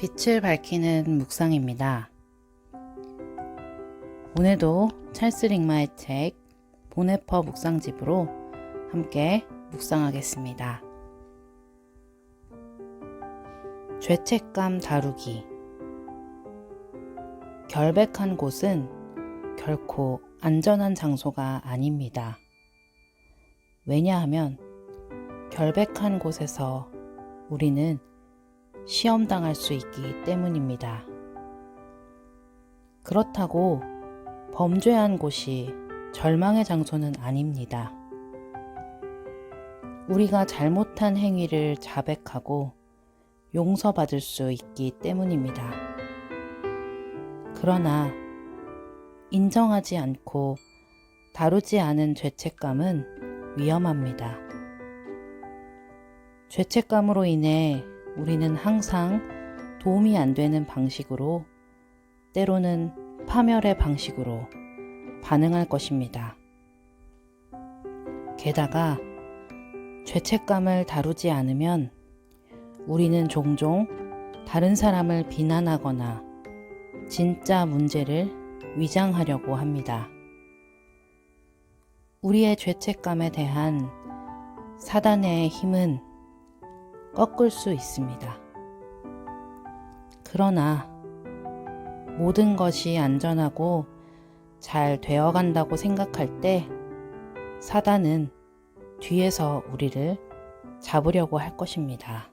빛을 밝히는 묵상입니다. 오늘도 찰스 링마의 책 보네퍼 묵상집으로 함께 묵상하겠습니다. 죄책감 다루기 결백한 곳은 결코 안전한 장소가 아닙니다. 왜냐하면 결백한 곳에서 우리는 시험당할 수 있기 때문입니다. 그렇다고 범죄한 곳이 절망의 장소는 아닙니다. 우리가 잘못한 행위를 자백하고 용서받을 수 있기 때문입니다. 그러나 인정하지 않고 다루지 않은 죄책감은 위험합니다. 죄책감으로 인해 우리는 항상 도움이 안 되는 방식으로 때로는 파멸의 방식으로 반응할 것입니다. 게다가 죄책감을 다루지 않으면 우리는 종종 다른 사람을 비난하거나 진짜 문제를 위장하려고 합니다. 우리의 죄책감에 대한 사단의 힘은 꺾을 수 있습니다. 그러나 모든 것이 안전하고 잘 되어간다고 생각할 때 사단은 뒤에서 우리를 잡으려고 할 것입니다.